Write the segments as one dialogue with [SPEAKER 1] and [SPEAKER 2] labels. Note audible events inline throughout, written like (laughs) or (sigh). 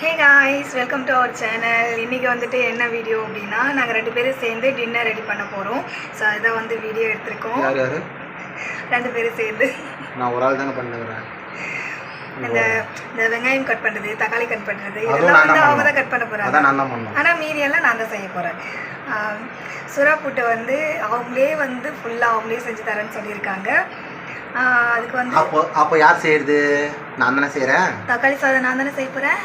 [SPEAKER 1] Hey guys welcome to our channel இன்றைக்கி வந்துட்டு என்ன வீடியோ அப்படின்னா நாங்கள் ரெண்டு பேரும் சேர்ந்து டின்னர் ரெடி பண்ண போகிறோம் ஸோ அதை வந்து வீடியோ எடுத்திருக்கோம்.
[SPEAKER 2] யார் யார்?
[SPEAKER 1] ரெண்டு பேரும் சேர்ந்து.
[SPEAKER 2] நான் ஒரு ஆள் தானே பண்ணுறேன்.
[SPEAKER 1] இந்த இந்த வெங்காயம் கட் பண்ணுறது தக்காளி கட் பண்ணுறது இதெல்லாம் வந்து அவங்க தான். கட் பண்ண போகிறாங்க ஆனால் மீதியெல்லாம் நான் தான் செய்ய போகிறேன் சுறா புட்டை வந்து அவங்களே வந்து ஃபுல்லாக அவங்களே செஞ்சு தரேன்னு சொல்லியிருக்காங்க. அதுக்கு வந்து
[SPEAKER 2] அப்போ அப்போ யார் செய்யறது? நான் தானே செய்கிறேன்
[SPEAKER 1] தக்காளி சாதம் நான் தானே செய்ய போகிறேன்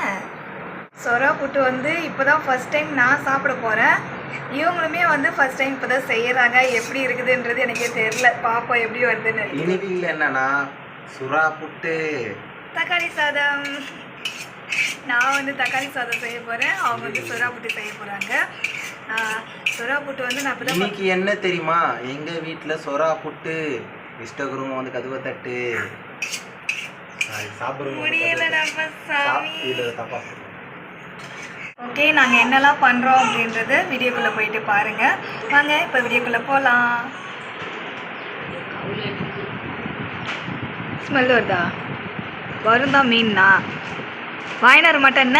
[SPEAKER 1] சொரா புட்டு வந்து இப்போ தான் ஃபஸ்ட் டைம் நான் சாப்பிட போகிறேன் இவங்களுமே வந்து ஃபஸ்ட் டைம் இப்போ தான் செய்கிறாங்க எப்படி இருக்குதுன்றது எனக்கே தெரில பார்ப்போம் எப்படி வருதுன்னு.
[SPEAKER 2] இன்னைக்கு என்னன்னா சுறா புட்டு.
[SPEAKER 1] தக்காளி சாதம். நான் வந்து தக்காளி சாதம் செய்ய போகிறேன் அவங்க வந்து சுறா புட்டு செய்ய போகிறாங்க சுறா புட்டு வந்து நான் இப்போ
[SPEAKER 2] இன்னைக்கு என்ன தெரியுமா? எங்க வீட்ல சொரா புட்டு. இஷ்டகுருவம் வந்து கதுவை தட்டு. சாப்பிடுவோம்
[SPEAKER 1] முடியல நம்ம சாமி.
[SPEAKER 2] தப்பா.
[SPEAKER 1] ஓகே நாங்கள் என்னெல்லாம் பண்ணுறோம் அப்படின்றத வீடியோக்குள்ளே போயிட்டு பாருங்கள் வாங்க இப்போ வீடியோக்குள்ளே போகலாம் ஸ்மெல் வருதா? வரும் தான் மீன்னா? வாங்கினார் மட்டும் என்ன?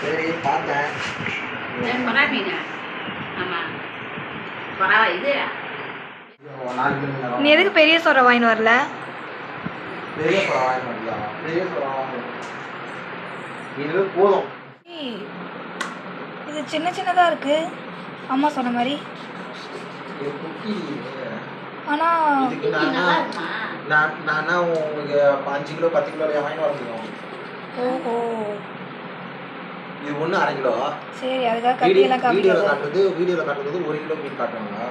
[SPEAKER 2] சரி பார்த்தேன்.
[SPEAKER 1] நீ எதுக்கு பெரிய சொரை வாங்கின்னு வரல?
[SPEAKER 2] பெரிய சுறா வாங்க மாட்டியா பெரிய சுறா வாங்க இது போதும்.
[SPEAKER 1] இது சின்ன சின்னதாக இருக்குது அம்மா சொன்ன மாதிரி. ஆனால்
[SPEAKER 2] நான் உங்களுக்கு அஞ்சு கிலோ பத்து கிலோ வாங்கிட்டு வர முடியும்.
[SPEAKER 1] ஓஹோ.
[SPEAKER 2] இது ஒன்று அரை கிலோ.
[SPEAKER 1] சரி அதுக்காக கட்டியெல்லாம்
[SPEAKER 2] வீடியோவில் காட்டுறது வீடியோவில் காட்டுறது ஒரு கிலோ மீன் காட்டுவாங்க.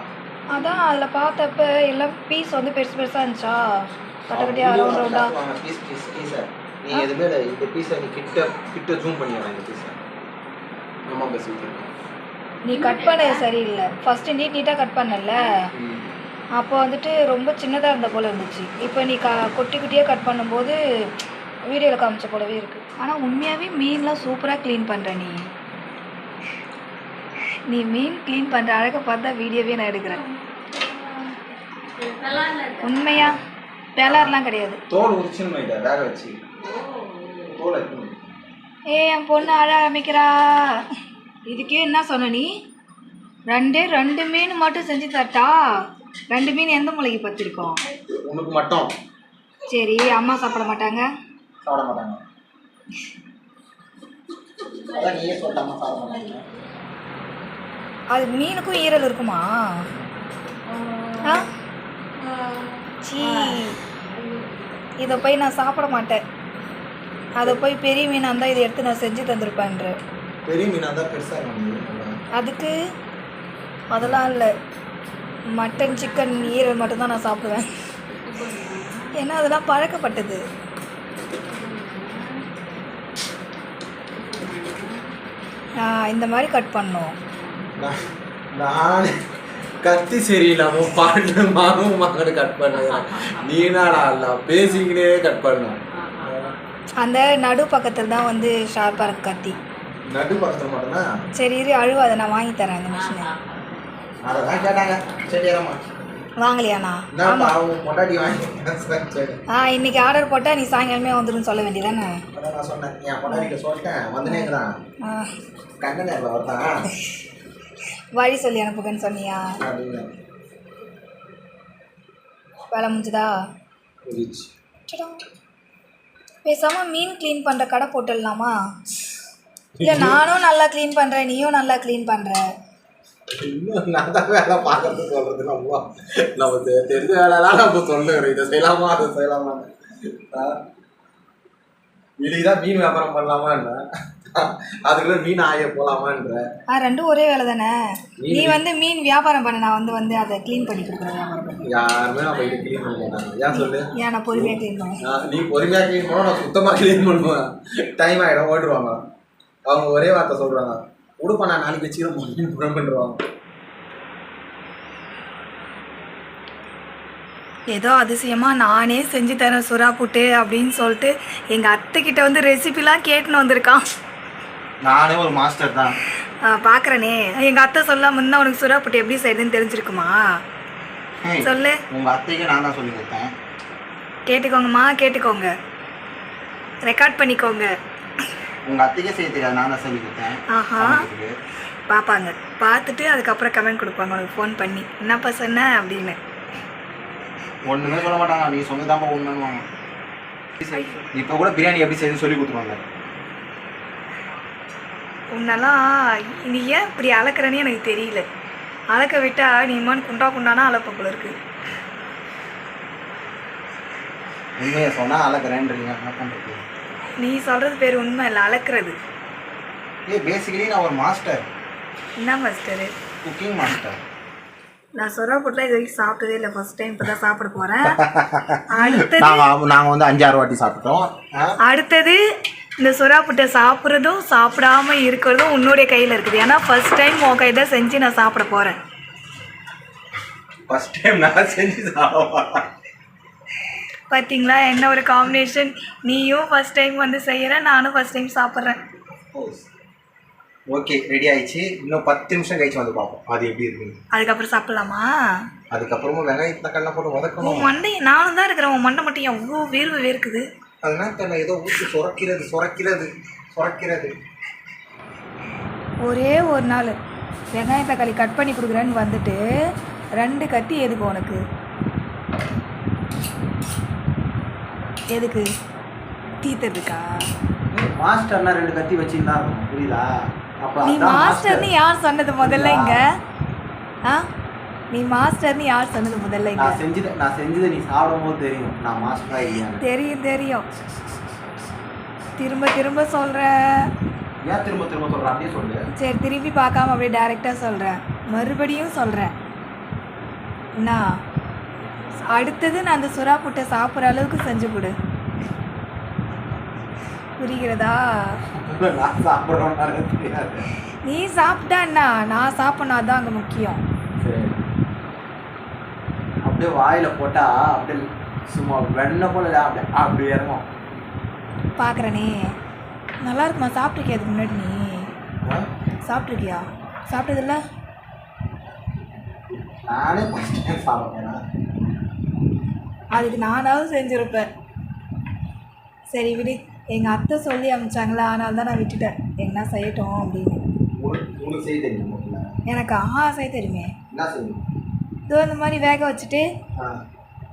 [SPEAKER 1] அதான் அதில் பார்த்தப்ப எல்லாம் பீஸ் வந்து பெருசு பெருசாக இருந்துச்சா? கட்ட கட்டியாக ரவுண்ட்
[SPEAKER 2] பீஸ் பீஸ் பீஸை நீ எதுவுமே இல்லை இந்த பீஸை நீ கிட்ட கிட்ட ஜூம் பண்ணி வரேன் இந்த பீஸை அம்மா பேசி வச்சிருக்கேன்
[SPEAKER 1] நீ கட் பண்ணது சரியில்லை. ஃபஸ்ட்டு நீட் நீட்டாக கட் பண்ணல. அப்போ வந்துட்டு ரொம்ப சின்னதாக இருந்த போல் இருந்துச்சு. இப்போ நீ க குட்டி குட்டியாக கட் பண்ணும்போது வீடியோவில் காமிச்ச போலவே இருக்குது ஆனால் உண்மையாகவே மீன்லாம் சூப்பராக க்ளீன் பண்ணுற நீ. நீ மீன் க்ளீன் பண்ணுற அழகை பார்த்தா வீடியோவே நான் எடுக்கிறேன். உண்மையா? வேளாறுலாம் கிடையாது.
[SPEAKER 2] தோல் உரிச்சுன்னு வச்சு.
[SPEAKER 1] ஏ என் பொண்ணு அழ ஆரம்பிக்கிறா. இதுக்கே என்ன சொன்ன நீ? ரெண்டே ரெண்டு மீன் மட்டும் செஞ்சு தரட்டா? ரெண்டு மீன் எந்த மூளைக்கு பத்திருக்கோம்?
[SPEAKER 2] உனக்கு மட்டும்.
[SPEAKER 1] சரி அம்மா சாப்பிட மாட்டாங்க.
[SPEAKER 2] சாப்பிட மாட்டாங்க.
[SPEAKER 1] அது மீனுக்கும் ஈரல் இருக்குமா? ஆ. சீ. இதை போய் நான் சாப்பிட மாட்டேன். அதை போய் பெரிய மீனாக இருந்தால் இதை எடுத்து நான் செஞ்சு தந்திருப்பேன்ற.
[SPEAKER 2] பெரிய மீனாக தான் பெருசாக
[SPEAKER 1] அதுக்கு அதெல்லாம் இல்லை. மட்டன் சிக்கன் ஈரல் மட்டும்தான் நான் சாப்பிடுவேன். ஏன்னா அதெல்லாம் பழக்கப்பட்டது. நான் இந்த மாதிரி கட் பண்ணோம்.
[SPEAKER 2] நான் கத்தி சரியில்லாம பாட்டு மாவும் மகனு கட் பண்ணுறேன் நீ என்னடா இல்ல பேசிக்கினே கட் பண்ண
[SPEAKER 1] அந்த நடு பக்கத்தில் தான் வந்து ஷார்ப்பாக இருக்கு கத்தி.
[SPEAKER 2] நடு பக்கத்தில் மட்டும்தான்.
[SPEAKER 1] சரி இரு அழுவாத நான் வாங்கி தரேன் அந்த மிஷினை
[SPEAKER 2] அதான் கேட்டாங்க. சரி ஏறம்மா.
[SPEAKER 1] வாங்கலையாண்ணா?
[SPEAKER 2] பொண்டாட்டி வாங்கி சரி
[SPEAKER 1] ஆ இன்னைக்கு ஆர்டர் போட்டால் நீ சாயங்காலமே வந்துடும் சொல்ல வேண்டியதானே?
[SPEAKER 2] நான் சொன்னேன். என் பொண்டாட்டிட்ட சொல்லிட்டேன். வந்துனேங்கிறான்
[SPEAKER 1] ஆ.
[SPEAKER 2] கண்ட நேரில் வரதான்
[SPEAKER 1] வழி சொல்லி அனுப்புங்கன்னு சொன்னியா? வேலை முடிஞ்சுதா? பேசாமல் மீன் க்ளீன் பண்ணுற கடை போட்டுடலாமா? இல்லை நானும் நல்லா க்ளீன் பண்ணுறேன் நீயும் நல்லா க்ளீன் பண்ணுற
[SPEAKER 2] இன்னும் தான் வேலை பார்க்கறது சொல்றது நம்ம நம்ம தெரிஞ்ச வேலைலாம் நம்ம சொல்லுறோம் இதை செய்யலாமா அதை செய்யலாமான்னு. இன்னைக்கு தான் மீன் வியாபாரம் பண்ணலாமா என்ன அதுக்குள்ள மீன் ஆய போலாமான்ற.
[SPEAKER 1] ஆ ரெண்டும் ஒரே வேலை தானே நீ வந்து மீன் வியாபாரம் பண்ண நான் வந்து வந்து அதை க்ளீன் பண்ணி கொடுக்குறேன் வியாபாரம்
[SPEAKER 2] யாருமே நம்ம இது க்ளீன் பண்ண மாட்டாங்க. ஏன் சொல்லு?
[SPEAKER 1] ஏன் நான் பொறுமையாக க்ளீன் பண்ணுவேன்?
[SPEAKER 2] நீ பொறுமையாக க்ளீன் நான் சுத்தமாக க்ளீன் பண்ணுவேன். டைம் ஆகிடும் ஓட்டுருவாங்க அவங்க ஒரே வார்த்தை சொல்கிறாங்க உடுப்பா நான் நாளைக்கு வச்சுக்கிறேன் பண்ணுவாங்க
[SPEAKER 1] ஏதோ அதிசயமாக நானே செஞ்சு தரேன் சுறா புட்டு அப்படின்னு சொல்லிட்டு எங்கள் அத்தைக்கிட்ட வந்து ரெசிபிலாம் கேட்டுன்னு வந்திருக்கான்.
[SPEAKER 2] நானே ஒரு மாஸ்டர் தான்.
[SPEAKER 1] பார்க்குறனே எங்கள் அத்தை சொல்லாம இருந்தால் உனக்கு சுறா புட்டு எப்படி செய்யுதுன்னு தெரிஞ்சிருக்குமா? சொல்லு.
[SPEAKER 2] உங்க அத்தைக்கு நான் தான் சொல்லி கொடுத்தேன்.
[SPEAKER 1] கேட்டுக்கோங்கம்மா கேட்டுக்கோங்க. ரெக்கார்ட் பண்ணிக்கோங்க.
[SPEAKER 2] உங்கள் அத்தைக்கே செய்ய தெரியாது. நான் தான் சொல்லி கொடுத்தேன்.
[SPEAKER 1] ஆஹா.
[SPEAKER 2] சமைக்கிறதுக்கு.
[SPEAKER 1] பார்ப்பாங்க பார்த்துட்டு அதுக்கப்புறம் கமெண்ட் கொடுப்பாங்க. உனக்கு ஃபோன் பண்ணி. என்னப்பா சொன்ன? அப்படின்னு.
[SPEAKER 2] ஒண்ணுமே சொல்ல மாட்டாங்க. நீ சொன்னதாம்மா ஒன்றுன்னு இப்போ கூட பிரியாணி எப்படி செய்யுதுன்னு சொல்லி கொடுத்துருவாங்க.
[SPEAKER 1] உன்னெல்லாம் நீ ஏன் இப்படி அளக்குறேன்னு எனக்கு தெரியல. அளக்க விட்டா நீ இம்மான் குண்டா குண்டானா அளப்ப போல இருக்கு.
[SPEAKER 2] உண்மையை சொன்னால் அழகிறேன்றீங்க என்ன பண்ணுறது
[SPEAKER 1] நீ சொல்றது பேர் உண்மை இல்லை அளக்குறது
[SPEAKER 2] ஏ பேசிக்கலி நான் ஒரு மாஸ்டர்
[SPEAKER 1] என்ன மாஸ்டரு
[SPEAKER 2] குக்கிங் மாஸ்டர்
[SPEAKER 1] நான் சொரா போட்டுலாம் இது வரைக்கும் சாப்பிட்டதே இல்லை ஃபர்ஸ்ட் டைம் இப்போ தான் சாப்பிட போகிறேன் (laughs) அடுத்தது
[SPEAKER 2] நாங்கள் நாங்கள் வந்து அஞ்சாறு வாட்டி சாப்பிட்டோம்?
[SPEAKER 1] அடுத்தது இந்த சுறா புட்டை சாப்பிட்றதும் சாப்பிடாம இருக்கிறதும் உன்னுடைய கையில் இருக்குது. ஏன்னா ஃபர்ஸ்ட் டைம் உன் கை தான் செஞ்சு நான் சாப்பிட போகிறேன்
[SPEAKER 2] ஃபர்ஸ்ட் டைம் நான் செஞ்சு சாப்பிடுவேன்
[SPEAKER 1] பார்த்தீங்களா என்ன ஒரு காம்பினேஷன் நீயும் ஃபர்ஸ்ட் டைம் வந்து செய்கிற நானும் ஃபர்ஸ்ட் டைம் சாப்பிட்றேன்.
[SPEAKER 2] ஓகே ரெடி ஆயிடுச்சு. இன்னும் பத்து நிமிஷம் கழிச்சு வந்து பார்ப்போம். அது எப்படி இருக்குன்னு.
[SPEAKER 1] அதுக்கப்புறம் சாப்பிட்லாமா?
[SPEAKER 2] அதுக்கப்புறமா வெங்காயத்தை தக்காளிலாம் போட்டு
[SPEAKER 1] உன்
[SPEAKER 2] வதக்கணும்
[SPEAKER 1] மண்டை நானும் தான் இருக்கிறேன். உன் மண்டை மட்டும் எவ்வளோ வேர்வை வேர்க்குது?
[SPEAKER 2] அதனால தெரியல. ஏதோ ஊற்றி சுரக்கிறது சுரக்கிறது சுரக்கிறது.
[SPEAKER 1] ஒரே ஒரு நாள். வெங்காயம் தக்காளி கட் பண்ணி கொடுக்குறேன்னு வந்துட்டு ரெண்டு கத்தி எதுக்கு உனக்கு? எதுக்கு? தீத்துறதுக்கா
[SPEAKER 2] மாஸ்டர்னா ரெண்டு கத்தி வச்சுருந்தா இருக்கும் புரியுதா? அப்போ
[SPEAKER 1] நீ மாஸ்டர்னு
[SPEAKER 2] மாஸ்டர்.
[SPEAKER 1] யார் சொன்னது முதல்ல இங்க? ஆ? நீ மாஸ்டர்னு யார் சொன்னது முதல்ல இங்க?
[SPEAKER 2] நான் செஞ்சது நான் செஞ்சதை நீ சாப்பிடும் போது தெரியும். நான் மாஸ்டரா இல்லையான்னு
[SPEAKER 1] தெரியும் தெரியும். திரும்ப திரும்ப சொல்ற.
[SPEAKER 2] ஏன் திரும்ப திரும்ப சொல்கிறேன் அப்படியே சொல்லு.
[SPEAKER 1] சரி திரும்பி பார்க்காம அப்படியே டைரெக்டாக சொல்கிறேன் மறுபடியும் சொல்கிறேன் என்ன? அடுத்தது நான் அந்த சுறா புட்டை சாப்பிட்ற அளவுக்கு செஞ்சு கொடு. புரிகிறதா? நீ சாப்பிட்டா என்ன? நான் சாப்பிட்ணும் அதான் அங்கே முக்கியம்.
[SPEAKER 2] அப்படியே வாயில போட்டா அப்படியே சும்மா வெண்ணெய் போல அப்படியே அப்படி இறங்கும்.
[SPEAKER 1] பார்க்குறனே நல்லா இருக்குமா? சாப்பிட்ருக்கியா அதுக்கு முன்னாடி நீ? சாப்பிட்ருக்கியா சாப்பிட்டதில்ல?
[SPEAKER 2] நானே ஃபஸ்ட் டைம் சாப்பிட்றேன்
[SPEAKER 1] அதுக்கு நானாவது செஞ்சுருப்பேன். சரி விடு. எங்கள் அத்தை சொல்லி அமிச்சாங்களா? அதனால தான் நான் விட்டுட்டேன். எங்கன்னா செய்யட்டும் அப்படின்னு. எனக்கு ஆஹா செய்ய தெரியுமே.
[SPEAKER 2] என்ன
[SPEAKER 1] இதோ இந்த மாதிரி வேக வச்சுட்டு.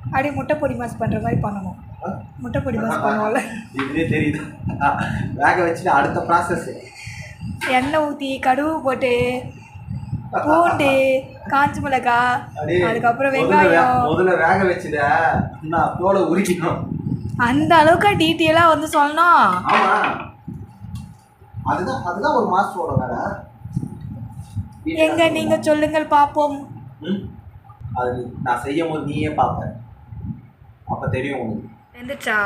[SPEAKER 1] அப்படியே முட்டை பொடி மாஸ் பண்ணுற மாதிரி பண்ணணும்? முட்டை பொடி மாஸ் பண்ணுவோம்ல. (laughs)
[SPEAKER 2] இதுலயே தெரியுது? வேக வச்சுட்டு அடுத்த ப்ராசஸ்
[SPEAKER 1] எண்ணெய் ஊற்றி கடுகு போட்டு பூண்டு காஞ்ச மிளகாய் அதுக்கப்புறம் வெங்காயம்.
[SPEAKER 2] முதல்ல வேக வச்சுட. தோலை உரிக்கணும்.
[SPEAKER 1] அந்த அளவுக்கு டீட்டெயிலாக வந்து சொல்லணும்.
[SPEAKER 2] அதுதான் அதுதான் ஒரு மாஸ்டரோட வேலை.
[SPEAKER 1] எங்க நீங்கள் சொல்லுங்கள் பார்ப்போம்?
[SPEAKER 2] அது நான் செய்யும் போது நீயே பார்ப்ப அப்ப தெரியும் உனக்கு.
[SPEAKER 1] வெந்துச்சா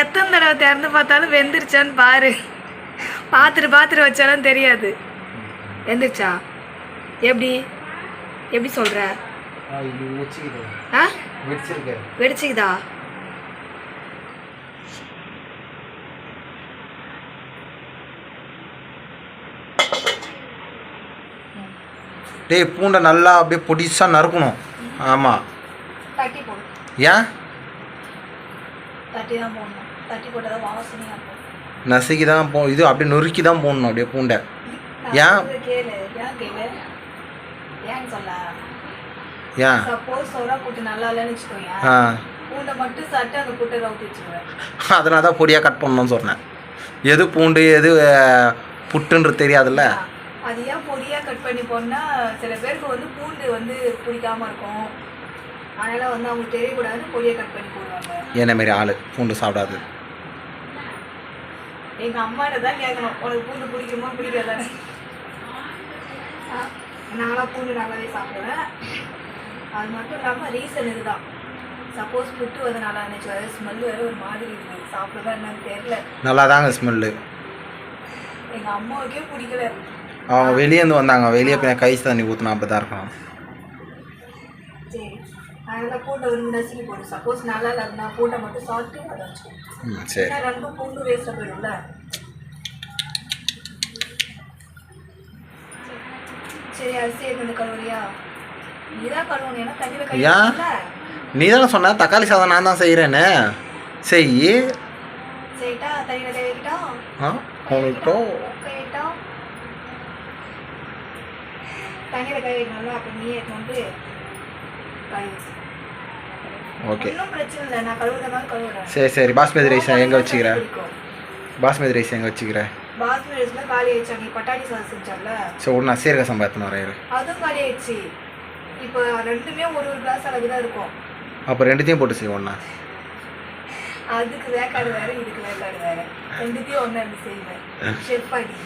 [SPEAKER 1] எத்தனை தடவை திறந்து பார்த்தாலும் வெந்துருச்சான்னு பாரு. பார்த்துட்டு பார்த்துட்டு வச்சாலும் தெரியாது. வெந்துருச்சா எப்படி? எப்படி சொல்கிற ஆ வெடிச்சுக்குதா.
[SPEAKER 2] டேய் பூண்டை நல்லா அப்படியே பொடிசாக நறுக்கணும். ஆமாம் ஏன்? நசுக்கி தான் போ இது அப்படியே நொறுக்கி தான் போடணும் அப்படியே பூண்டை. ஏன்?
[SPEAKER 1] ஏன்
[SPEAKER 2] ஆ அதனால தான் பொடியாக கட் பண்ணணும்னு சொன்னேன் எது பூண்டு எது புட்டுன்றது தெரியாதுல்ல
[SPEAKER 1] அது ஏன் பொடியாக கட் பண்ணி போனா சில பேருக்கு வந்து பூண்டு வந்து பிடிக்காம இருக்கும் அதனால வந்து அவங்களுக்கு தெரியக்கூடாதுன்னு பொடியாக கட் பண்ணி போடுவாங்க
[SPEAKER 2] என்ன மாரி ஆள் பூண்டு சாப்பிடாது
[SPEAKER 1] எங்க அம்மாட்ட தான் கேட்கணும் உனக்கு பூண்டு பிடிக்குமா பிடிக்காதானே நான்லாம் பூண்டு நல்லாவே சாப்பிடுவேன். அது மட்டும் இல்லாமல் ரீசன் இதுதான். சப்போஸ் புட்டு வந்து நல்லா இருந்துச்சு அது ஸ்மெல் வேறு ஒரு மாதிரி இருந்தது சாப்பிடுதா என்னன்னு தெரியல.
[SPEAKER 2] நல்லா தாங்க ஸ்மெல்லு
[SPEAKER 1] எங்கள் அம்மாவுக்கே பிடிக்கல.
[SPEAKER 2] அவங்க வெளியேந்து வந்தாங்க. வெளியே போய் கை தண்ணி ஊற்றினா அப்படி தான் இருக்கும்
[SPEAKER 1] சரி அதனால பூண்டை ஒரு நசுக்கி போடு. சப்போஸ் நல்லா இல்லைன்னா பூண்டை மட்டும் சாப்பிட்டு அதை வச்சுக்கோ.
[SPEAKER 2] ம் சரி.
[SPEAKER 1] ஏன்னா ரெண்டும் பூண்டு வேஸ்ட்டாக போயிடும்ல. சரி அரிசி எடுத்து கழுவுறியா? நீதான் கழுவணும் ஏன்னா தண்ணியில் கை
[SPEAKER 2] ஏன்?
[SPEAKER 1] வைக்கல.
[SPEAKER 2] நீ தானே சொன்ன தக்காளி சாதம் நான் தான் செய்கிறேன்னு செய்
[SPEAKER 1] சரிட்டா தண்ணியில்
[SPEAKER 2] ஆ அவனுக்கும்
[SPEAKER 1] கழுவிட்டா தண்ணியில் கழுவிடணும்ல அப்போ நீ எடுத்து வந்து கழுவி
[SPEAKER 2] ஓகே. சரி சரி பாஸ்மதி ரைஸ் எங்கே வச்சுக்கிற? பாஸ்மதி ரைஸ் எங்கே வச்சுக்கிற?
[SPEAKER 1] பாஸ்மதி ரைஸ்ல காலி ஆயிடுச்சு. நீ பட்டாணி சாதம் செஞ்சல
[SPEAKER 2] சரி ஒன்று சீரக சம்பா எடுத்துன்னு வரேன்
[SPEAKER 1] அதுவும் காலி ஆயிடுச்சு. இப்போ ரெண்டுமே ஒரு ஒரு கிளாஸ் அளவு தான் இருக்கும்.
[SPEAKER 2] அப்போ ரெண்டுத்தையும் போட்டு செய்வோம் ஒன்றா
[SPEAKER 1] அதுக்கு வேக்காடு வேற இதுக்கு வேக்காடு வேற. ரெண்டுத்தையும் ஒன்று அப்படி செய்வேன். ஷெஃப் பண்ணி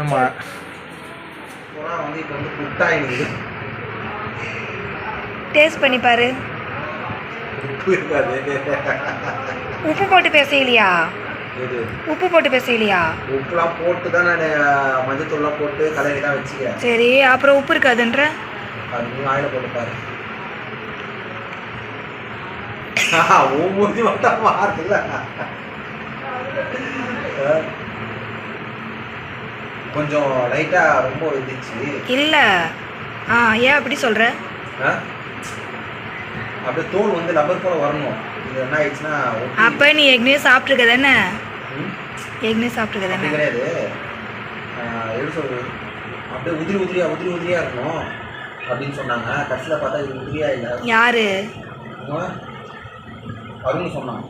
[SPEAKER 2] ஆமாம் வந்து இப்போ வந்து குட்டாயினுது
[SPEAKER 1] டேஸ்ட் பண்ணி பாரு.
[SPEAKER 3] உப்பு
[SPEAKER 1] போட்டு பேசலையா? உப்பு போட்டு பேசலையா
[SPEAKER 3] உப்புலாம் போட்டு தான் நான் மஞ்சத்தூள்லாம் போட்டு கலரி தான் வச்சுக்கிறேன்.
[SPEAKER 1] சரி அப்புறம் உப்பு இருக்காதுன்ற?
[SPEAKER 3] அது நீ ஆயில போட்டு பாரு. மூஞ்சி மட்டும் மாறுதுல்ல. கொஞ்சம் லைட்டா ரொம்ப இருந்துச்சு
[SPEAKER 1] இல்லை. ஆ ஏன் அப்படி சொல்கிற?
[SPEAKER 3] அப்படியே தோல் வந்து லப்பர் போல வரணும். இது என்ன ஆயிடுச்சுன்னா
[SPEAKER 1] அப்போ நீ ஏற்கனவே சாப்பிட்ருக்க தானே? ஏற்கனவே சாப்பிட்ருக்க
[SPEAKER 3] அப்படி
[SPEAKER 1] தானே
[SPEAKER 3] கிடையாது. ஆ, எப்படி சொல்றது? அப்படியே உதிரி உதிரியா உதிரி உதிரியா இருக்கணும் அப்படின்னு சொன்னாங்க. கடைசியில் பார்த்தா இது உதிரியா இல்லை.
[SPEAKER 1] யாரு?
[SPEAKER 3] அருண் சொன்னான்.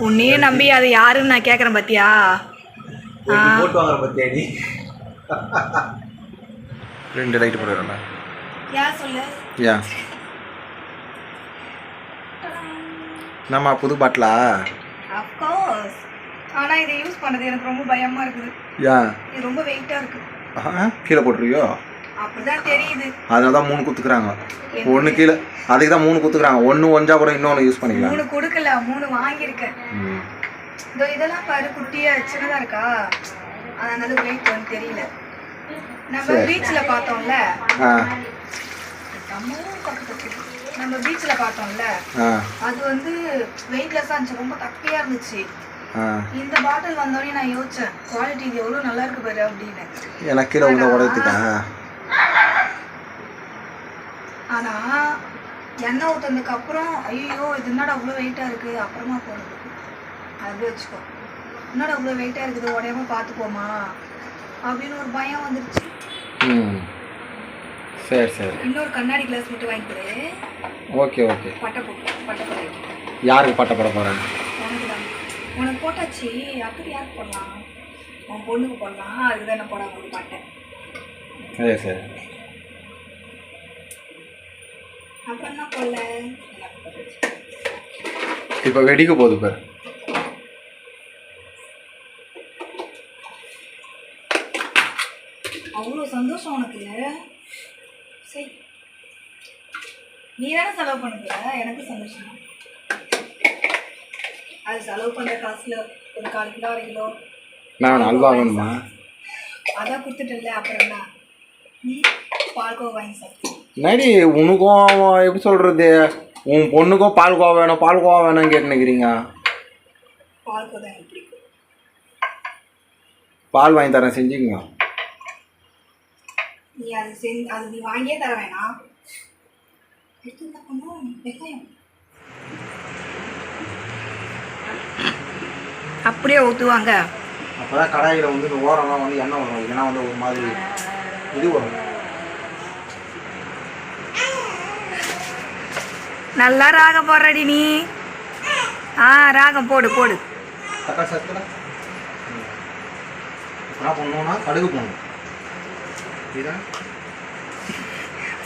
[SPEAKER 1] உன்னையே நம்பி அது யாருன்னு நான் கேட்குறேன்
[SPEAKER 3] எப்படி போட்டு வாங்குற பத்தியா நீ?
[SPEAKER 2] ரெண்டு லைட்டு போட்டுறேன்டா
[SPEAKER 1] யார் சொல்லு.
[SPEAKER 2] ஏன் நம்ம புது பாட்டிலா
[SPEAKER 1] அஃப்கோர்ஸ் ஆனால் இதை யூஸ் பண்ணது எனக்கு ரொம்ப பயமாக இருக்குது.
[SPEAKER 2] ஏன்
[SPEAKER 1] இது ரொம்ப வெயிட்டாக இருக்குது
[SPEAKER 2] ஆ, கீழே போட்டுருவியோ?
[SPEAKER 1] அப்படிதான் தெரியுது.
[SPEAKER 2] அதனால தான் மூணு குத்துக்குறாங்க. ஒன்று கீழே அதுக்கு தான் மூணு குத்துக்குறாங்க. ஒன்று ஒன்றா கூட இன்னொன்று யூஸ் பண்ணிக்கலாம்.
[SPEAKER 1] மூணு கொடுக்கல மூணு வாங்கியிருக்கேன். இதோ இதெல்லாம் பாரு குட்டியா சின்னதா இருக்கா? அதனால வெயிட் வந்து தெரியல. நம்ம. பீச்சில் பார்த்தோம்ல. நம்மளும் பக்கத்து நம்ம பீச்சில் பார்த்தோம்ல அது வந்து வெயிட்லெஸ்ஸாக இருந்துச்சு ரொம்ப தக்கையாக இருந்துச்சு. இந்த பாட்டில் வந்தோடனே நான் யோசிச்சேன் குவாலிட்டி இது எவ்வளோ நல்லா இருக்கு பாரு அப்படின்னு.
[SPEAKER 2] எனக்கு கீழே உள்ள உடையத்துக்கா
[SPEAKER 1] ஆனா எண்ணெய் ஊற்றுனதுக்கு அப்புறம் ஐயோ இது என்னடா அவ்வளோ வெயிட்டாக இருக்குது அப்புறமா போடுறது. அது வச்சுக்கோ. என்னடா அவ்வளோ வெயிட்டாக இருக்குது உடையாம பார்த்துப்போமா? அப்படின்னு ஒரு பயம் வந்துருச்சு.
[SPEAKER 2] சரி சரி.
[SPEAKER 1] இன்னொரு கண்ணாடி கிளாஸ் மட்டும் வாங்கி கொடு.
[SPEAKER 2] Okay okay.
[SPEAKER 1] பட்டை போட்டு பட்டை போட்டு
[SPEAKER 2] யாருக்கு பட்டை போட போகிறேன்
[SPEAKER 1] உனக்கு போட்டாச்சு. அடுத்து யாருக்கு போடலாம்? உன் பொண்ணுக்கு போடலாம். அதுக்கு தான் நான் போடாம ஒரு பட்டை
[SPEAKER 2] சரி சரி.
[SPEAKER 1] அப்புறம் என்ன போடல?
[SPEAKER 2] இப்போ வெடிக்க போகுது பாரு.
[SPEAKER 1] அவ்வளோ சந்தோஷம் உனக்கு. சரி. நீ தானே செலவு பண்ணுற எனக்கு சந்தோஷம். அது செலவு பண்ணுற காசுல ஒரு கால் கிலோ அரை கிலோ.
[SPEAKER 2] நான் அல்வா வேணுமா?
[SPEAKER 1] அதான் கொடுத்துட்டல அப்புறம் என்ன? ம் பால்கோவா வாங்கி சாப்பிட்டு
[SPEAKER 2] நடி உனக்கும் எப்படி சொல்கிறது உன் பொண்ணுக்கும் பால்கோவா வேணும் பால்கோவா வேணும்னு கேட்டுனுக்கிறீங்க
[SPEAKER 1] பால்கோவா தான் பிடிக்கும்.
[SPEAKER 2] பால் வாங்கி தரேன் செஞ்சுக்கங்க.
[SPEAKER 1] நீ அது செஞ்சு அது நீ வாங்கியே தர வேணாம். எடுத்து என்ன பண்ணும் வெங்காயம். அப்படியே ஊற்றுவாங்க
[SPEAKER 2] அப்போ தான் கடாயில் வந்து இந்த ஓரம்லாம் வந்து எண்ணெய் வரும். இல்லைன்னா வந்து ஒரு மாதிரி இது வரும்.
[SPEAKER 1] நல்லா ராகம் போடுறடி நீ. ஆ ராகம் போடு போடு.
[SPEAKER 2] தக்காளி சாத்துல என்ன பண்ணணும்னா கடுகு போடணும்.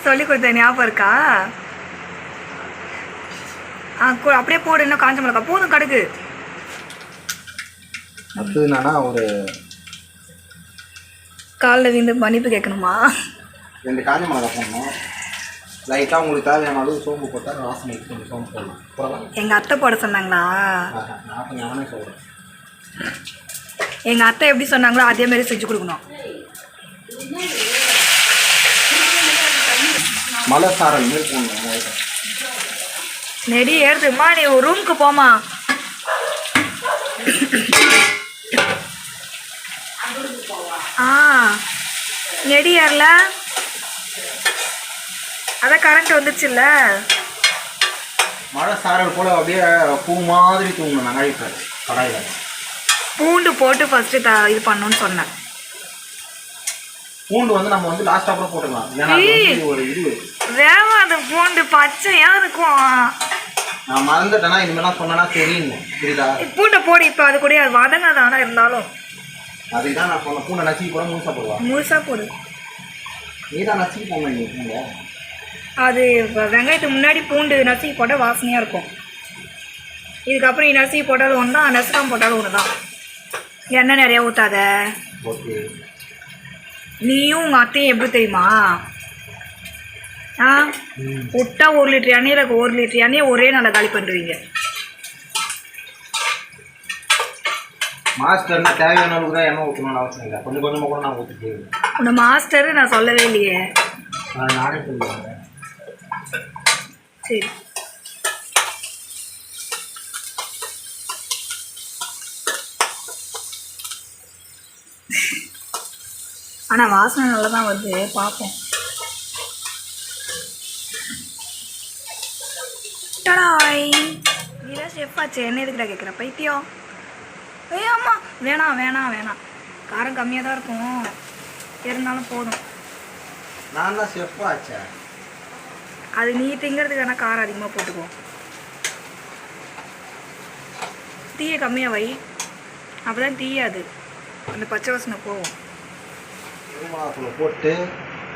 [SPEAKER 1] சொல்லி கொடுத்த ஞாபகம் இருக்கா? ஆ அப்படியே போடு இன்னும் காஞ்ச மிளகா. போதும் கடுகு.
[SPEAKER 2] அடுத்தது என்னன்னா ஒரு
[SPEAKER 1] காலில் விழுந்து மன்னிப்பு கேட்கணுமா?
[SPEAKER 2] ரெண்டு காஞ்ச மிளகா போடணும். லைட்டாக உங்களுக்கு தேவையான அளவு சோம்பு போட்டால் வாசனை கொஞ்சம் சோம்பு போடலாம்.
[SPEAKER 1] எங்கள் அத்தை போட சொன்னாங்களா?
[SPEAKER 2] நானே சொல்கிறேன்
[SPEAKER 1] எங்கள் அத்தை எப்படி சொன்னாங்களோ அதே மாதிரி செஞ்சு கொடுக்கணும்.
[SPEAKER 2] மலை சாரல் மாரி போடணும் லைட்டா.
[SPEAKER 1] நெடி ஏறுதுமா நீ ஒரு ரூமுக்கு போமா ஆ நெடி ஏறல. அதான் கரண்ட் வந்துச்சுல்ல.
[SPEAKER 2] மழை சாரல் போல அப்படியே பூ மாதிரி தூங்கணும் கடாயில்.
[SPEAKER 1] பூண்டு போட்டு ஃபஸ்ட்டு த இது பண்ணணும்னு சொன்னேன்.
[SPEAKER 2] பூண்டு வந்து நம்ம வந்து லாஸ்ட் அப்புறம் போட்டுக்கலாம். ஏன்னா அது வந்து ஒரு இது.
[SPEAKER 1] வேவாத பூண்டு பச்சையா இருக்கும்.
[SPEAKER 2] நான் மறந்துட்டேன்னா இனிமேலாம் சொன்னேன்னா தெரியும் புரியுதா?
[SPEAKER 1] பூண்டை போடு இப்போ அது கூட அது வதங்காதானா இருந்தாலும்.
[SPEAKER 2] அதுக்கு தான் நான் சொன்னேன். பூண்டை நசுக்கி போட முழுசா போடுவா.
[SPEAKER 1] முழுசா போடு.
[SPEAKER 2] நீ தான் நசுக்கி போடணும் நீ பூண்டை.
[SPEAKER 1] அது வெங்காயத்துக்கு முன்னாடி பூண்டு நசுக்கி போட்டால் வாசனையாக இருக்கும். இதுக்கப்புறம் நீ நசுக்கி போட்டாலும் ஒன்று தான் நசுக்காம போட்டாலும் ஒன்று தான் எண்ணெய் நிறையா ஊற்றாத
[SPEAKER 2] ஓகே.
[SPEAKER 1] நீயும் உங்கள் அத்தையும் எப்படி தெரியுமா? ஆ? விட்டா ஒரு லிட்டர் எண்ணெயில் ஒரு லிட்டர் எண்ணெயை ஒரே நாளில் காலி பண்ணுறீங்க
[SPEAKER 2] மாஸ்டர்னா தேவையான அளவுக்கு தான் எண்ணெய் ஊற்றணும்னு அவசியம் இல்லை. கொஞ்சம் கொஞ்சமாக கூட நான் ஊற்றிட்டு
[SPEAKER 1] உன்னை மாஸ்டர் நான் சொல்லவே இல்லையே.
[SPEAKER 2] நானே சொல்லுவேன்
[SPEAKER 1] சரி. ஆனால் வாசனை நல்லா தான் வருது பார்ப்போம் டடாய் நீதான் ஷெஃப் ஆச்சு. என்ன எதுக்குடா கேட்குற பைத்தியம். ஏய் ஆமாம் வேணாம் வேணாம் வேணாம். காரம் கம்மியாக தான் இருக்கும். இருந்தாலும் போதும்.
[SPEAKER 2] நான் தான் செஃப் ஆச்சே.
[SPEAKER 1] அது நீ திங்கிறதுக்கு வேணால் காரம் அதிகமாக போட்டுக்கோ. தீயை கம்மியாக வை அப்போ தான் தீயாது. அந்த பச்சை வாசனை போகும்.
[SPEAKER 2] மிளகாத்தூளை போட்டு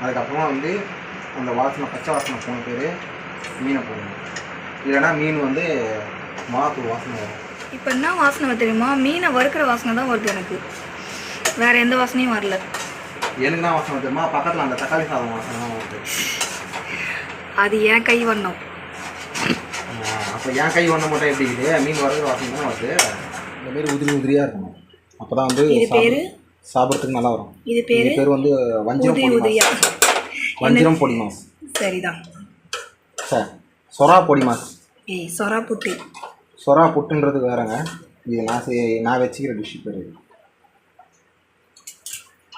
[SPEAKER 2] அதுக்கப்புறமா வந்து அந்த வாசனை பச்சை வாசனை போன பேர் மீனை போடணும். இல்லைன்னா மீன் வந்து மிளகாத்தூள் வாசனை வரும்.
[SPEAKER 1] இப்போ என்ன வாசனை தெரியுமா? மீனை வறுக்கிற வாசனை தான் வருது எனக்கு. வேற எந்த வாசனையும் வரல.
[SPEAKER 2] எனக்கு தான் வாசனை தெரியுமா? பக்கத்தில் அந்த தக்காளி சாதம் வாசனை தான் வருது.
[SPEAKER 1] அது ஏன் கை வண்ணம்.
[SPEAKER 2] அப்போ என் கை ஒன்று மட்டும் எப்படி இருக்குது? மீன் வறுக்கிற வாசனை தான் வருது. இந்த மாரி உதிரி உதிரியாக இருக்கணும். அப்போ தான் வந்து
[SPEAKER 1] இது பேரு?
[SPEAKER 2] சாப்பிட- சாப்பிட்றதுக்கு நல்லா வரும்.
[SPEAKER 1] இது பேர்?
[SPEAKER 2] பேர் வந்து வஞ்சிரம் பொடி
[SPEAKER 1] உதியா
[SPEAKER 2] வஞ்சிரம் பொடி மாஸ்
[SPEAKER 1] சரிதான்.
[SPEAKER 2] சார். சொரா பொடி மாஸ்
[SPEAKER 1] ஏய் சொரா புட்டி.
[SPEAKER 2] சொரா புட்டுன்றது வேறங்க. இது நான் நான் வச்சுக்கிற டிஷ் பேர்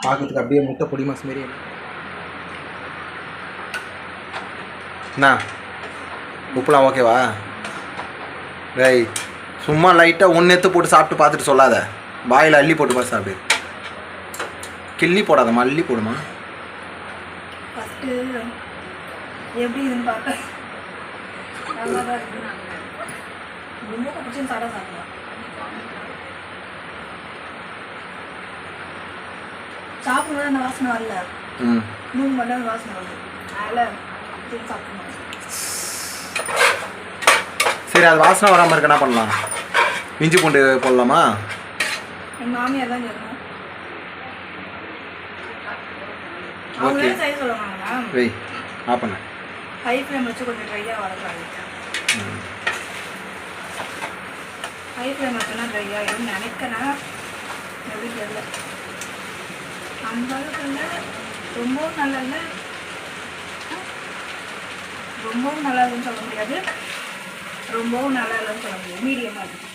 [SPEAKER 2] பார்க்கறதுக்கு அப்படியே முட்டை பொடி மாஸ் மாரி. என்ன உப்புலாம் ஓகேவா? ரை சும்மா லைட்டாக ஒன்று எடுத்து போட்டு சாப்பிட்டு பார்த்துட்டு சொல்லாத. வாயில் அள்ளி போட்டு மாதிரி சாப்பிடு. கிள்ளி போடாதம்மா அள்ளி போடுமா?
[SPEAKER 1] ஃபஸ்ட்டு எப்படி இதுன்னு நல்லா தான் இருக்கு. ரொம்ப பிடிச்சி சாப்பிட சாப்பிடலாம் சாப்பிடும்போது அந்த வாசனை வரல.
[SPEAKER 2] ம்.
[SPEAKER 1] மூணு மணி நேரம் வாசனை வருது. அதனால் சாப்பிடணும்.
[SPEAKER 2] சரி அது வாசனை வராமல் இருக்க என்ன பண்ணலாம்? இஞ்சி பூண்டு போடலாமா?
[SPEAKER 1] எங்கள் மாமியார் தான் சொல்லணும் சொல்லுவாங்களா
[SPEAKER 2] வெய் ஆஃப் பண்ண.
[SPEAKER 1] ஹை ஃப்ளேம் வச்சு கொஞ்சம் ட்ரையாக வரக்கூடாது ஹை ஃப்ளேம் வச்சுனா ட்ரை ஆகிடும் நினைக்கிறேன். எப்படி தெரியல அந்த அளவுக்கு இல்லை. ரொம்பவும் நல்லா இல்லை. ரொம்பவும் நல்லா இல்லைன்னு சொல்ல முடியாது. ரொம்பவும் நல்லா இல்லைன்னு சொல்ல முடியாது. மீடியமாக இருக்கு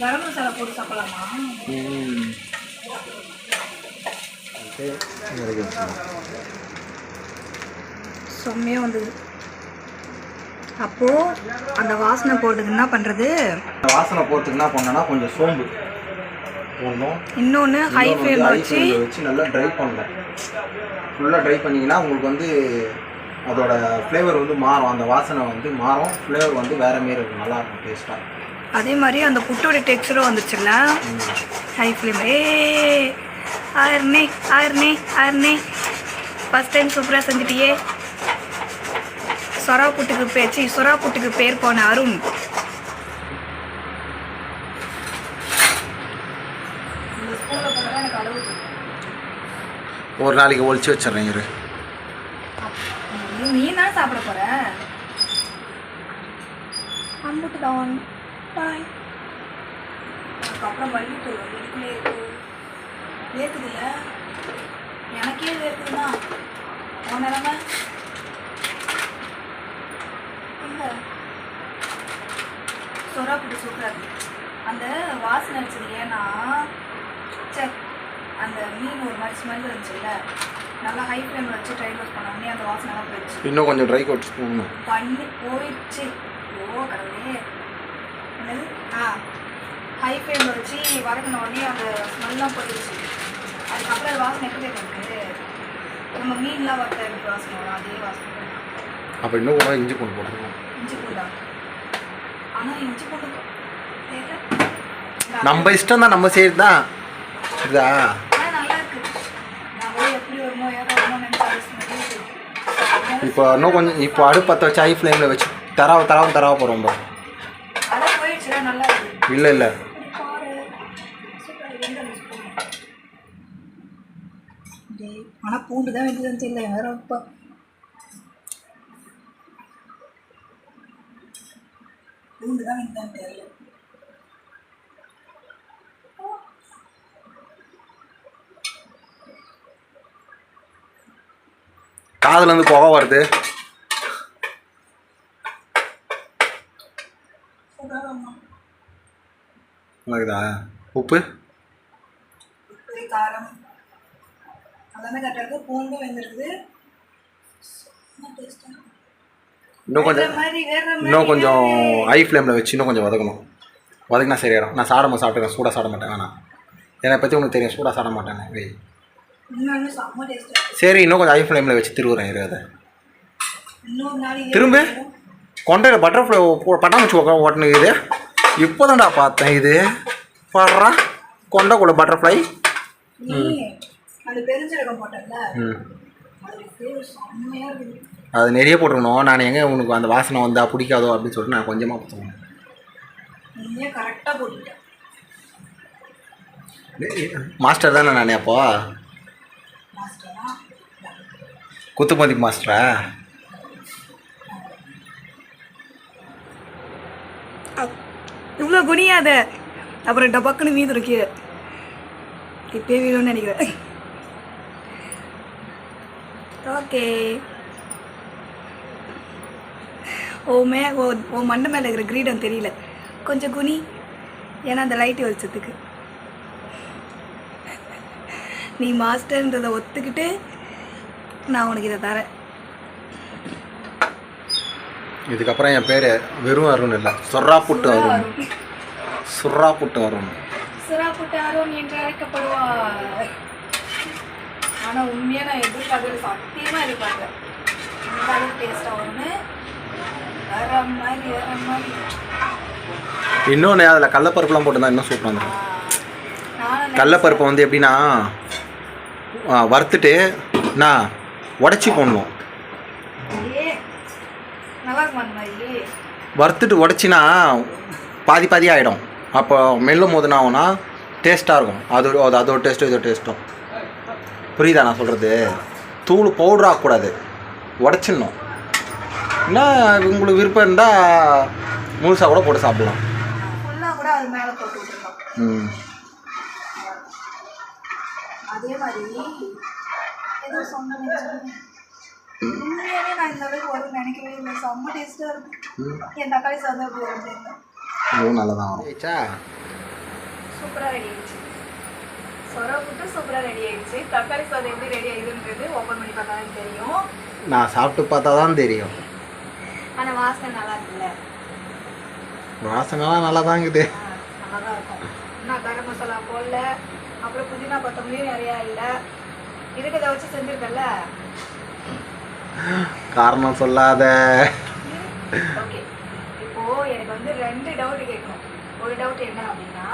[SPEAKER 1] கரம் மசாலா போட்டு சாப்பிடலாமா? செம்மையாக வந்தது. அப்போது அந்த வாசனை போடுறதுக்கு என்ன பண்ணுறது
[SPEAKER 2] வாசனை போகிறதுக்கு என்ன பண்ணனா கொஞ்சம் சோம்பு போடணும்.
[SPEAKER 1] இன்னொன்று ஹை ஃப்ளேம் வச்சு
[SPEAKER 2] வச்சு நல்லா ட்ரை பண்ணணும். ஃபுல்லாக ட்ரை பண்ணிங்கன்னா உங்களுக்கு வந்து அதோட ஃப்ளேவர் வந்து மாறும். அந்த வாசனை வந்து மாறும். ஃப்ளேவர் வந்து வேறு மாரி இருக்கும். நல்லா இருக்கும் டேஸ்ட்டாக
[SPEAKER 1] அதே மாதிரி அந்த புட்டோட டெக்ஸ்டரும் வந்துச்சுல்ல ஹை ஃப்ளேம் ஏ ஆயிரனே ஆயிரனே ஆயிரனே ஃபஸ்ட் டைம் சூப்பராக செஞ்சுட்டியே. சொரா புட்டுக்கு பேச்சு சொரா புட்டுக்கு பேர் போன அருண்.
[SPEAKER 2] ஒரு நாளைக்கு ஒழிச்சு வச்சிடுறேன் இரு.
[SPEAKER 1] நீ தான் சாப்பிட போற? அம்புட்டு தான் பாய் அதுக்கப்புறம் மல்லித்தூள் இதுக்குள்ளே இருக்கு. வேர்க்குதுல்ல? எனக்கே வேர்க்குதுன்னா உன் நிலமை? இல்லை. சொரா புட்டு இருக்கு. அந்த வாசனை அடிச்சது ஏன்னா சே அந்த மீன் ஒரு மாதிரி ஸ்மெல் இருந்துச்சுல்ல. நல்லா ஹை ஃப்ளேமில் வச்சு ட்ரை ரோஸ்ட் பண்ணோடனே அந்த வாசனை போயிடுச்சு.
[SPEAKER 2] இன்னும் கொஞ்சம் ட்ரை போடணும்
[SPEAKER 1] பண்ணி போயிடுச்சு. ஓ கடவுளே. என்னது? ஆ ஹை ஃப்ளேமில் வச்சு வதக்கின உடனே அந்த ஸ்மெல்லாம் போயிடுச்சு. அதுக்கப்புறம் அது வாசனை எப்படி இருக்கு? நம்ம மீன்லாம் வறுத்த எப்படி வாசனை வரும்? அதே வாசனை.
[SPEAKER 2] அப்போ இன்னும் கூட இஞ்சி கொண்டு போட்டுருக்கோம்
[SPEAKER 1] இஞ்சி பூண்டா? ஆனால் இஞ்சி பூண்டு.
[SPEAKER 2] நம்ம இஷ்டம் தான் நம்ம செய்யறது தான். இதா? இப்போ இன்னும் கொஞ்சம் இப்போ அடுப்பத்தை வச்சு ஹை ஃப்ளேமில் வச்சு தராவ தராவ தராவ போகிறோம் இல்லை இல்லை
[SPEAKER 1] பாரு சூப்பர் எங்க மிஸ் பண்ணேன் டேய் ஆனால் பூண்டு தான் வேண்டியதுன்னு தெரியல. வேற இப்போ பூண்டு தான் வேண்டியதான்னு தெரியல.
[SPEAKER 2] காதுலேருந்து புகை வருது. உப்பு?
[SPEAKER 1] உப்பு காரம். எல்லாமே கரெக்டாக இருக்குது பூண்டும் வெந்திருக்குது.
[SPEAKER 2] இன்னும் கொஞ்சம் இன்னும் கொஞ்சம் ஹை ஃப்ளேமில் வச்சு இன்னும் கொஞ்சம் வதக்கணும். வதக்கினா சரியாயிடும் நான் சாப்பிட சாப்பிட்டுக்கிறேன். சூடாக சாப்பிட மாட்டேன் வேணாம் என்னை பற்றி உனக்கு தெரியும். சூடாக சாப்பிட மாட்டேன் வெய் சரி இன்னும் கொஞ்சம் ஹை ஃப்ளேமில் வச்சு திருவுறேன். இரு அதை.
[SPEAKER 1] இதே
[SPEAKER 2] திரும்ப. கொண்டையில் பட்டர்ஃப்ளை பட்டாம்பூச்சி உக்கா ஓட்டுனுக்குது இப்போ தான்டா பார்த்தேன் இது. பாடுறா. கொண்டைக்குள்ள பட்டர்ஃப்ளை
[SPEAKER 1] நீ அது பெருஞ்சீரகம் போட்டல அது
[SPEAKER 2] நிறைய போட்டுருக்கணும். நான் எங்கே உனக்கு அந்த வாசனை வந்தா பிடிக்காதோ அப்படின்னு சொல்லிட்டு நான் கொஞ்சமாக போட்டுருவேன்
[SPEAKER 1] கரெக்டாக போட்டுட்டேன்
[SPEAKER 2] மாஸ்டர் தானே நானே அப்போ?
[SPEAKER 1] மாஸ்டரா
[SPEAKER 2] குத்துமதிப்பு மாஸ்டரா
[SPEAKER 1] இவ்வளோ குனியாத. அப்புறம் டபக்குன்னு மீது இருக்கு இப்பயே வீடுன்னு நினைக்கிறேன். ஓகே. ஓ மே ஓ ஓ மண்டை மேலே இருக்கிற கிரீடம் தெரியல. கொஞ்சம் குனி. ஏன்னா அந்த லைட்டு வெளிச்சத்துக்கு. நீ மாஸ்டர்ன்றதை ஒத்துக்கிட்டு நான் உனக்கு இதை தரேன்.
[SPEAKER 2] இதுக்கப்புறம் என் பேர் வெறும் அருண் இல்லை சொர்ரா புட்டு அருண். சுர்ரா புட்டு அருண்.
[SPEAKER 1] சிராப்புட்டு அருண் என்று அழைக்கப்படுவார். ஆனால் உண்மையாக நான் எதிர்பார்க்கறது சத்தியமாக எதிர்பார்க்கறேன் இந்த அளவுக்கு டேஸ்ட்டாக வரும்னு வேற மாதிரி வேற மாதிரி.
[SPEAKER 2] இன்னொன்று அதில் கடலப்பருப்புலாம் போட்டு இன்னும் சூப்பராக
[SPEAKER 1] நானும்
[SPEAKER 2] கடலப்பருப்பை வந்து எப்படின்னா வறுத்துட்டு நான் உடச்சி போடணும்.
[SPEAKER 1] இருக்குமா
[SPEAKER 2] வறுத்துட்டு உடச்சினா பாதி பாதி ஆகிடும் அப்போ மெல்லும் போது என்ன ஆகும்னா டேஸ்ட்டாக இருக்கும். அது அதோட டேஸ்ட்டும் இதோட டேஸ்ட்டும் புரியுதா நான் சொல்கிறது தூள் பவுடர் ஆகக்கூடாது உடச்சிடணும். என்ன உங்களுக்கு விருப்பம் இருந்தால் முழுசாக கூட போட்டு சாப்பிடலாம். ம்.
[SPEAKER 1] அதே மாதிரி ஏதோ சொன்னேன் உண்மையாவே நான் இந்த அளவுக்கு வரும்னு நினைக்கவே இல்லை. செம்ம டேஸ்ட்டாக இருக்கு. என் தக்காளி சாதம் எப்படி வரும்னு தெரியல
[SPEAKER 2] இதுவும் நல்லா தான் வரும் ஆயிடுச்சா
[SPEAKER 1] சூப்பராக ரெடி ஆயிடுச்சு சொரா புட்டு சூப்பராக ரெடி ஆயிடுச்சு. தக்காளி சாதம் எப்படி ரெடி ஆயிடுன்றது ஓப்பன் பண்ணி பார்த்தா தான் தெரியும்.
[SPEAKER 2] நான் சாப்பிட்டு பார்த்தா தான் தெரியும்.
[SPEAKER 1] ஆனால் வாசனை நல்லா இருக்குல்ல?
[SPEAKER 2] வாசனைலாம் நல்லா தான் இருக்குது.
[SPEAKER 1] நல்லா தான் இருக்கும். இன்னும் கரம் மசாலா போடல. அப்புறம் புதினா கொத்தமல்லியும் நிறையா இல்லை. இருக்கிறத வச்சு செஞ்சுருக்கல
[SPEAKER 2] காரணம் சொல்லாத.
[SPEAKER 1] ஓகே இப்போ எனக்கு வந்து ரெண்டு டவுட் கேட்கணும். ஒரு டவுட் என்ன அப்படின்னா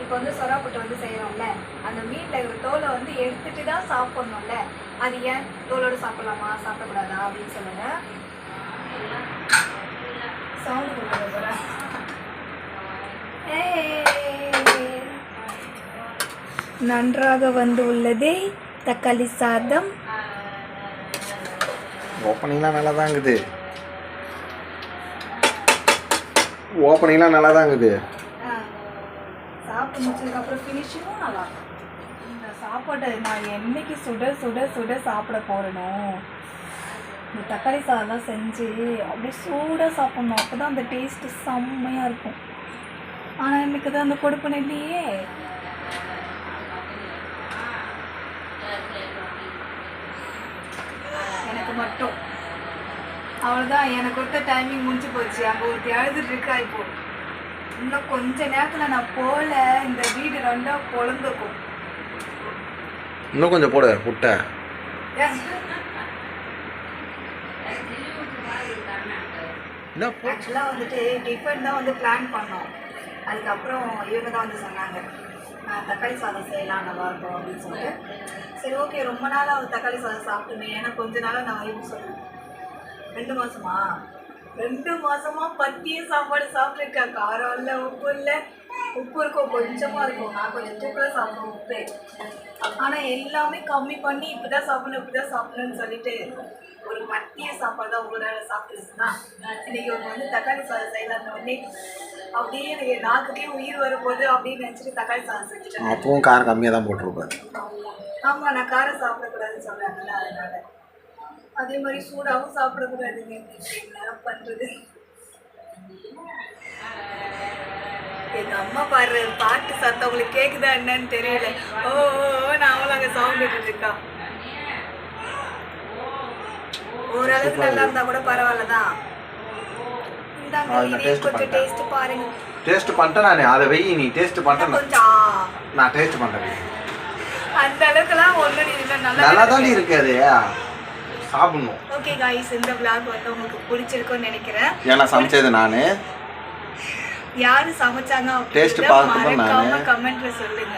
[SPEAKER 1] இப்போ வந்து சொரா புட்டு வந்து செய்கிறோம்ல அந்த மீனில் இருக்கிற தோலை வந்து எடுத்துட்டு தான் சாப்பிட்ணும்ல. அது ஏன் தோலோடு சாப்பிடலாமா சாப்பிடக்கூடாதா அப்படின்னு சொல்லுங்க. சவுண்ட் கொடுக்குறது நன்றாக வந்து உள்ளதே தக்காளி சாதம்.
[SPEAKER 2] ஓப்பனிங்லாம் நல்லா தான் இருக்குது ஓப்பனிங்லாம் நல்லா தான் இருக்குது
[SPEAKER 1] சாப்பிட்டு முடிச்சதுக்கப்புறம் ஃபினிஷிங்கும் நல்லா இந்த சாப்பாட்டை நான் என்னைக்கு சுட சுட சுட சாப்பிட போகிறேனோ இந்த தக்காளி சாதம்லாம் செஞ்சு அப்படியே சூடாக சாப்பிட்ணும். அப்போ தான் அந்த டேஸ்ட்டு செம்மையாக இருக்கும். ஆனால் இன்னைக்கு தான் அந்த கொடுப்பனை இல்லையே மட்டும். அவ்வளோதான் எனக்கு ஒருத்த டைமிங் முடிஞ்சு போச்சு. அங்கே ஒருத்தி அழுதுட்டு இருக்கா இப்போது இன்னும் கொஞ்ச நேரத்தில் நான் போல இந்த வீடு ரெண்டா பொழந்துக்கும்.
[SPEAKER 2] இன்னும் கொஞ்சம் போடு புட்டை
[SPEAKER 1] ஆக்சுவலாக வந்துட்டு டிஃபன் தான் வந்து பிளான் பண்ணோம். அதுக்கப்புறம் இவங்க தான் வந்து சொன்னாங்க "நான் தக்காளி சாதம் செய்யலாம் நல்லா இருக்கும் அப்படின்னு சொல்லிட்டு. சரி ஓகே ரொம்ப நாளாக தக்காளி சாதம் சாப்பிட்டுமே ஏன்னா கொஞ்ச நாளாக நான் இவங்க சொன்னேன். ரெண்டு மாசமா? ரெண்டு மாசமா பத்திய சாப்பாடு சாப்பிட்ருக்கேன் காரம் இல்லை உப்பு இல்லை. உப்பு இருக்கும் கொஞ்சமாக இருக்கும் நான் கொஞ்சம் தூக்கில் சாப்பிடுவேன் உப்பு. ஆனால் எல்லாமே கம்மி பண்ணி இப்படி தான் சாப்பிடணும் இப்படி தான் சாப்பிடணும்னு சொல்லிட்டு ஒரு மத்திய சாப்பாடு தான் ஒரு நாள் சாப்பிட்டுருச்சுன்னா இன்னைக்கு அவங்க வந்து தக்காளி சாதம் செய்யலாம்னு உடனே அப்படியே எனக்கு நாக்குக்கே உயிர் வரும்போது அப்படின்னு நினச்சிட்டு தக்காளி சாதம் செஞ்சுட்டேன்.
[SPEAKER 2] அப்பவும் காரம் கம்மியாக தான் போட்டிருப்பேன்
[SPEAKER 1] ஆமாம் நான் காரம் சாப்பிடக்கூடாதுன்னு சொல்கிறாங்கல்ல அதனால. அதே மாதிரி சூடாகவும் சாப்பிடக்கூடாதுங்க. என்ன பண்ணுறது எங்க அம்மா பாடுற பாட்டு சத்தம் உங்களுக்கு கேக்குதா என்னன்னு தெரியல. ஓ நான் அவளும் அங்கே சவுண்ட் இருக்கா. ஓரளவுக்கு நல்லா இருந்தா கூட இதையும்
[SPEAKER 2] taste
[SPEAKER 1] கொஞ்சம். டேஸ்ட் பாருங்க.
[SPEAKER 2] டேஸ்ட் பண்ணிட்டேன் நான். அதை வெயி நீ டேஸ்ட் பண்ணிட்டேன்
[SPEAKER 1] கொஞ்சம்
[SPEAKER 2] நான் டேஸ்ட் பண்ணுறேன்
[SPEAKER 1] அந்த அளவுக்குலாம் ஒன்றும்
[SPEAKER 2] நல்லா தான் இருக்கு அது. சாப்பிடணும்.
[SPEAKER 1] ஓகே காய்ஸ் இந்த vlog வந்து உங்களுக்கு பிடிச்சிருக்கும்னு நினைக்கிறேன்.
[SPEAKER 2] ஏன்னா சமைச்சது நான்.
[SPEAKER 1] யாரு சமைச்சாங்க
[SPEAKER 2] பார்க்கணும்
[SPEAKER 1] மறக்காம
[SPEAKER 2] நானு.
[SPEAKER 1] கமெண்ட்ல சொல்லுங்க.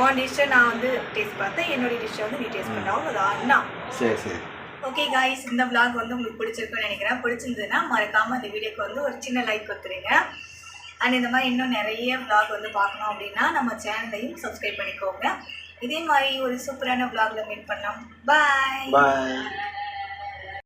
[SPEAKER 1] உன் டிஷ்ஷை நான் வந்து டேஸ்ட் பார்த்தேன். என்னுடைய டிஷ்ஷை வந்து நீ டேஸ்ட் பண்ண. அவ்வளோதான் அண்ணா.
[SPEAKER 2] சரி சரி.
[SPEAKER 1] ஓகே காய்ஸ் இந்த vlog வந்து உங்களுக்கு பிடிச்சிருக்கும்னு நினைக்கிறேன். பிடிச்சிருந்ததுன்னா மறக்காம இந்த வீடியோக்கு வந்து ஒரு சின்ன லைக் கொடுத்துருங்க. அண்ட் இந்த மாதிரி இன்னும் நிறைய vlog வந்து பார்க்கணும் அப்படின்னா நம்ம சேனலையும் சப்ஸ்கிரைப் பண்ணிக்கோங்க. இதே மாதிரி ஒரு சூப்பரான vlogல மீட் பண்ணலாம். பாய்
[SPEAKER 2] பாய்